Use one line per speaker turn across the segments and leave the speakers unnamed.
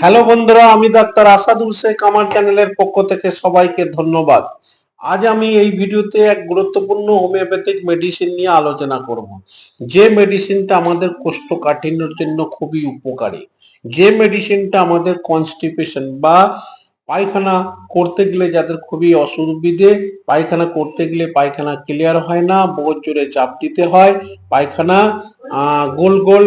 Hello বন্ধুরা, আমি doctor Asadul Sheikh আমার চ্যানেলের পক্ষ থেকে সবাইকে ধন্যবাদ। আজ আমি এই ভিডিওতে এক গুরুত্বপূর্ণ হোমিওপ্যাথিক মেডিসিন নিয়ে আলোচনা করব। যে মেডিসিনটা আমাদের কোষ্ঠকাঠিন্যের জন্য খুবই উপকারী, যে মেডিসিনটা আমাদের কনস্টিপেশন বা পায়খানা করতে গেলে যাদের খুবই অসুবিধে, পায়খানা করতে গেলে পায়খানা ক্লিয়ার হয় না, বহুত জোরে চাপ দিতে হয়, পায়খানা গোল গোল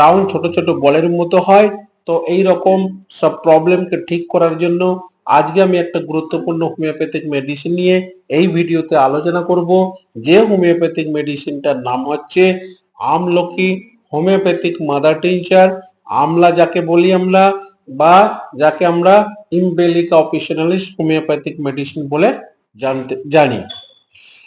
রাউন্ড ছোট ছোট বলের মতো হয় তো এই রকম সব প্রবলেমকে ঠিক করার জন্য আজকে আমি একটা গুরুত্বপূর্ণ হোমিওপ্যাথিক মেডিসিন নিয়ে এই ভিডিওতে আলোচনা করব। যে হোমিওপ্যাথিক মেডিসিনটার নাম হচ্ছে আমলকি হোমিওপ্যাথিক মাদার টিনচার আমলা যাকে বলি আমরা বা যাকে আমরা ইমবেলিকা অফিসিয়ালিস হোমিওপ্যাথিক মেডিসিন বলে জানতে জানি।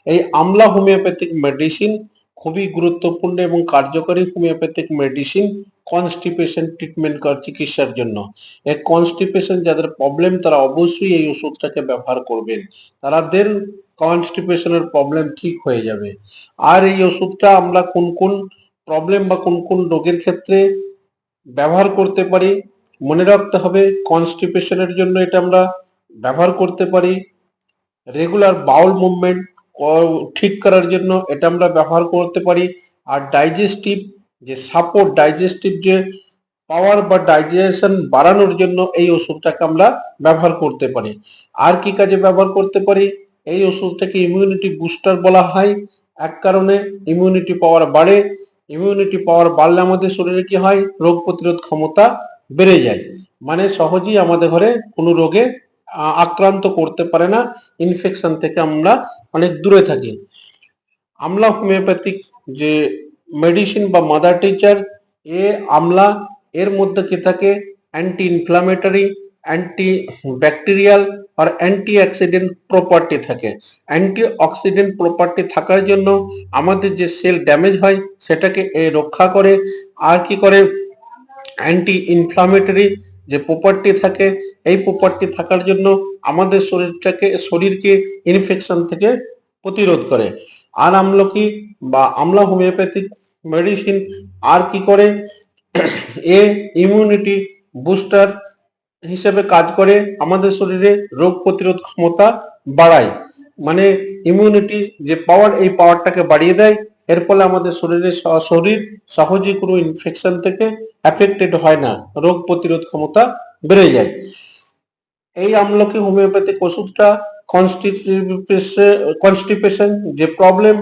এই আমলা হোমিওপ্যাথিক মেডিসিন খুবই গুরুত্বপূর্ণ এবং কার্যকরী হোমিওপ্যাথিক মেডিসিন কনস্টিপেশন ট্রিটমেন্ট করার চিকিৎসার জন্য। এই কনস্টিপেশন যাদের প্রবলেম তারা অবশ্যই এই ওষুধটাকে ব্যবহার করবেন। তাদের কনস্টিপেশনের প্রবলেম ঠিক হয়ে যাবে। আর এই ওষুধটা আমরা কোন কোন প্রবলেম বা কোন কোন রোগের ক্ষেত্রে ব্যবহার করতে পারি, মনে রাখতে হবে কনস্টিপেশনের জন্য এটা আমরা ব্যবহার করতে পারি। রেগুলার বাউল মুভমেন্ট ঠিক করার জন্য এটা আমরা ব্যবহার করতে পারি। আর ডাইজেস্টিভ যে সাপোর্ট ডাইজেস্টিভ যে পাওয়ার বা ডাইজেশন বাড়ানোর জন্য এই ওষুধটাকে আমরা ব্যবহার করতে পারি। আর কি কাজে ব্যবহার করতে পারি? এই ওষুধটাকে ইমিউনিটি বুস্টার বলা হয়। এক কারণে ইমিউনিটি পাওয়ার বাড়ে। ইমিউনিটি পাওয়ার বাড়লে আমাদের শরীরে কি হয়? রোগ প্রতিরোধ ক্ষমতা বেড়ে যায়। মানে সহজেই আমাদের ঘরে কোনো রোগে আক্রান্ত করতে পারে না ইনফেকশন থেকে আমরা অনেক দূরে থাকি। আমলা হোমিওপ্যাথিক যে মেডিসিন বা মাদার টিচার এ আমলা, এর মধ্যে কি থাকে? অ্যান্টি ইনফ্লামেটরি অ্যান্টি ব্যাকটেরিয়াল আর অ্যান্টি অক্সিডেন্ট প্রপার্টি থাকে। অ্যান্টি অক্সিডেন্ট প্রপার্টি থাকার জন্য আমাদের যে সেল ড্যামেজ হয়, সেটাকে এ রক্ষা করে। আর কি করে? অ্যান্টি ইনফ্লামেটরি যে প্রপার্টি থাকে, এই প্রপার্টি থাকার জন্য আমাদের শরীরটাকে, শরীরকে ইনফেকশন থেকে প্রতিরোধ করে। আর আমলকি বা আমলা হোমিওপ্যাথিক মেডিসিন আর কি করে? এ ইমিউনিটি বুস্টার হিসেবে কাজ করে, আমাদের শরীরে রোগ প্রতিরোধ ক্ষমতা বাড়ায়। মানে ইমিউনিটি যে পাওয়ার এই পাওয়ারটাকে বাড়িয়ে দেয়। এর ফলে আমাদের শরীরে শরীর সহজে কোনো ইনফেকশন থেকে অ্যাফেক্টেড হয় না, রোগ প্রতিরোধ ক্ষমতা বেড়ে যায়। এই আমলকি হোমিওপ্যাথিক ওষুধটা কনস্টিপেশন যে প্রবলেম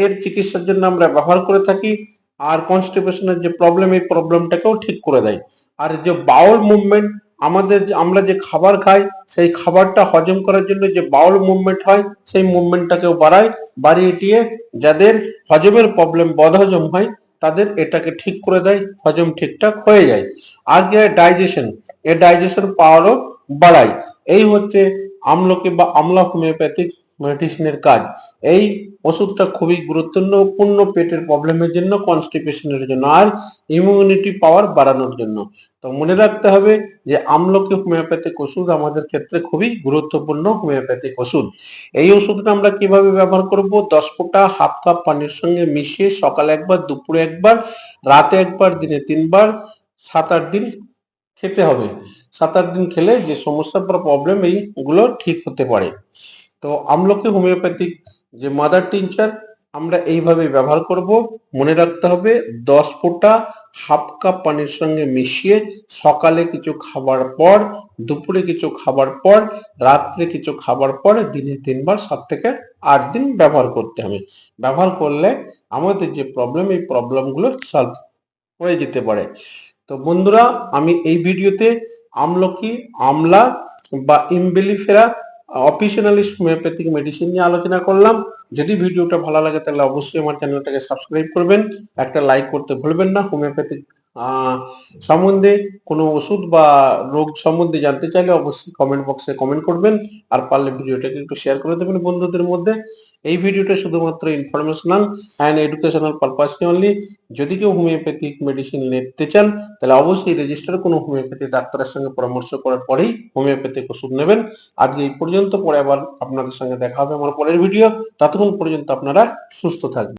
এর চিকিৎসার জন্য আমরা ব্যবহার করে থাকি আর কনস্টিপেশনের যে প্রবলেম এই প্রবলেমটাকেও ঠিক করে দেয়। আর যে বাউল মুভমেন্ট আমাদের আমরা যে খাবার খাই, সেই খাবারটা হজম করার জন্য যে বাউল মুভমেন্ট হয়, সেই মুভমেন্টটাকেও বাড়ায়, বাড়িয়ে দিয়ে যাদের হজমের প্রবলেম বদহজম হয়, তাদের এটাকে ঠিক করে দেয়, হজম ঠিকঠাক হয়ে যায়। আর যে ডাইজেশন এ ডাইজেশন পাওয়ারও বাড়ায়। এই হচ্ছে আমলকি বা আমলা হোমিওপ্যাথিক মেডিসিনের কাজ। এই ওষুধটা খুবই গুরুত্বপূর্ণ পেটের প্রবলেমের জন্য, কনস্টিপেশনের জন্য আর ইমিউনিটি পাওয়ার বাড়ানোর জন্য। তো মনে রাখতে হবে যে আমলকি হোমিওপ্যাথিক ওষুধ আমাদের ক্ষেত্রে খুবই গুরুত্বপূর্ণ হোমিওপ্যাথিক ওষুধ। এই ওষুধটা আমরা কীভাবে ব্যবহার করব? দশ ফোঁটা, হাফ কাপ পানির সঙ্গে মিশিয়ে সকালে একবার, দুপুরে একবার, রাতে একবার, দিনে তিনবার, সাত আট দিন খেতে হবে। সাত আট দিন খেলে যে সমস্যা বা প্রবলেম এইগুলো ঠিক হতে পারে। তো আমলকি হোমিওপ্যাথিক যে মাদার টিনচার আমরা এইভাবে ব্যবহার করব। মনে রাখতে হবে, দশ ফোঁটা হাফ কাপ পানির সঙ্গে মিশিয়ে সকালে কিছু খাবার পর, দুপুরে কিছু খাবার পর, রাত্রে কিছু খাবার পর, দিনে তিনবার, সাত থেকে আট দিন ব্যবহার করতে হবে। ব্যবহার করলে আমাদের যে প্রবলেম এই প্রবলেমগুলো সলভ হয়ে যেতে পারে। তো বন্ধুরা, আমি এই ভিডিওতে আমলকি, আমলা বা ইমবেলিফেরা অফিসিয়ালিস্ট হোমিওপ্যাথিক মেডিসিন নিয়ে আলোচনা করলাম। যদি ভিডিওটা ভালো লাগে তাহলে অবশ্যই আমার চ্যানেলটাকে সাবস্ক্রাইব করবেন। একটা লাইক করতে ভুলবেন না। হোমিওপ্যাথিক সম্বন্ধে কোনো ওষুধ বা রোগ সম্বন্ধে জানতে চাইলে অবশ্যই কমেন্ট বক্সে কমেন্ট করবেন। আর পারলে ভিডিওটাকে একটু শেয়ার করে দেবেন বন্ধুদের মধ্যে। এই ভিডিওটা শুধুমাত্র informational and educational purpose only যদি কেউ হোমিওপ্যাথিক মেডিসিন নিতে চান, তাহলে অবশ্যই রেজিস্টার কোনো হোমিওপ্যাথি ডাক্তারের সঙ্গে পরামর্শ করার পরেই হোমিওপ্যাথিক ওষুধ নেবেন। আজকে এই পর্যন্ত, পরে আবার আপনাদের সঙ্গে দেখা হবে আমার পরের ভিডিও ততক্ষণ পর্যন্ত আপনারা সুস্থ থাকবেন।